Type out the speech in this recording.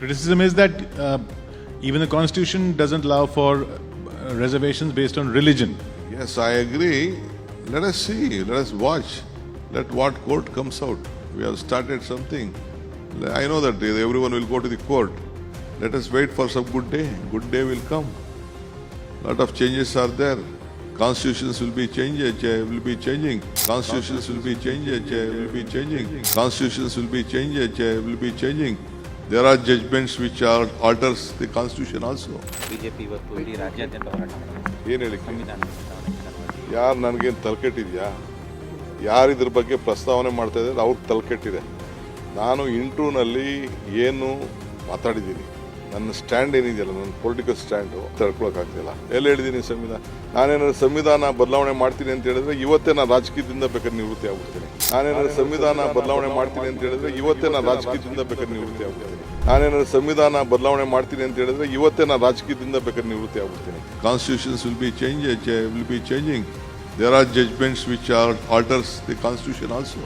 Criticism is that uh, even the constitution doesn't allow for uh, reservations based on religion. Yes, I agree. Let us see, let us watch. Let what court comes out. We have started something. I know that everyone will go to the court. Let us wait for some good day. Good day will come. Lot of changes are there. Constitutions will be changed, uh, will be changing. Constitutions will be changed, uh, will be changing. Constitutions will be changed, will be changing. There are judgments which are alters the constitution also BJP ಇವತ್ತು ಇಡೀ ರಾಜ್ಯಾದ್ಯಂತ ಹೋರಾಟ ಏನು ಹೇಳಿ ಸಂವಿಧಾನ ಯಾರು ನನಗೇನು ತಲೆಕೆಟ್ಟಿದೆಯಾ? ಯಾರು ಇದ್ರ ಬಗ್ಗೆ ಪ್ರಸ್ತಾವನೆ ಮಾಡ್ತಾ ಇದ್ದಾರೆ ಅವ್ರಿಗೆ ತಲೆಕೆಟ್ಟಿದೆ. ನಾನು ಇಂಟ್ರೂನಲ್ಲಿ ಏನು ಮಾತಾಡಿದ್ದೀನಿ. ನನ್ನ ಸ್ಟ್ಯಾಂಡ್ ಏನಿದೆಯಲ್ಲ ನನ್ನ ಪೊಲಿಟಿಕಲ್ ಸ್ಟ್ಯಾಂಡು ತಡ್ಕೊಳಕ್ಕಾಗ್ತಿಲ್ಲ ಎಲ್ಲಿ ಹೇಳಿದ್ದೀನಿ ಸಂವಿಧಾನ? ನಾನೇನಾದ್ರು ಸಂವಿಧಾನ ಬದಲಾವಣೆ ಮಾಡ್ತೀನಿ ಅಂತ ಹೇಳಿದ್ರೆ ಇವತ್ತೇ ನಾನು ರಾಜಕೀಯದಿಂದ ಬೇಕಾದ್ರೆ ನಿವೃತ್ತಿ ಆಗ್ಬಿಡ್ತೀನಿ. ನಾನೇನಾದ್ರು ಸಂವಿಧಾನ ಬದಲಾವಣೆ ಮಾಡ್ತೀನಿ ಅಂತ ಹೇಳಿದ್ರೆ ಇವತ್ತೇ ನಾನು ರಾಜಕೀಯದಿಂದ ಬೇಕಾದ್ರೆ ನಿವೃತ್ತಿ ಆಗ್ಬಿಡ್ತೀನಿ. ನಾನೇನಾದ್ರು ಸಂವಿಧಾನ ಬದಲಾವಣೆ ಮಾಡ್ತೀನಿ ಅಂತ ಹೇಳಿದ್ರೆ ಇವತ್ತೇ ನಾನು ರಾಜಕೀಯದಿಂದ ಬೇಕಾದ್ರೆ ನಿವೃತ್ತಿ ಆಗ್ಬಿಡ್ತೀನಿ. Constitutions will be change will be changing there are judgments which are alters the constitution also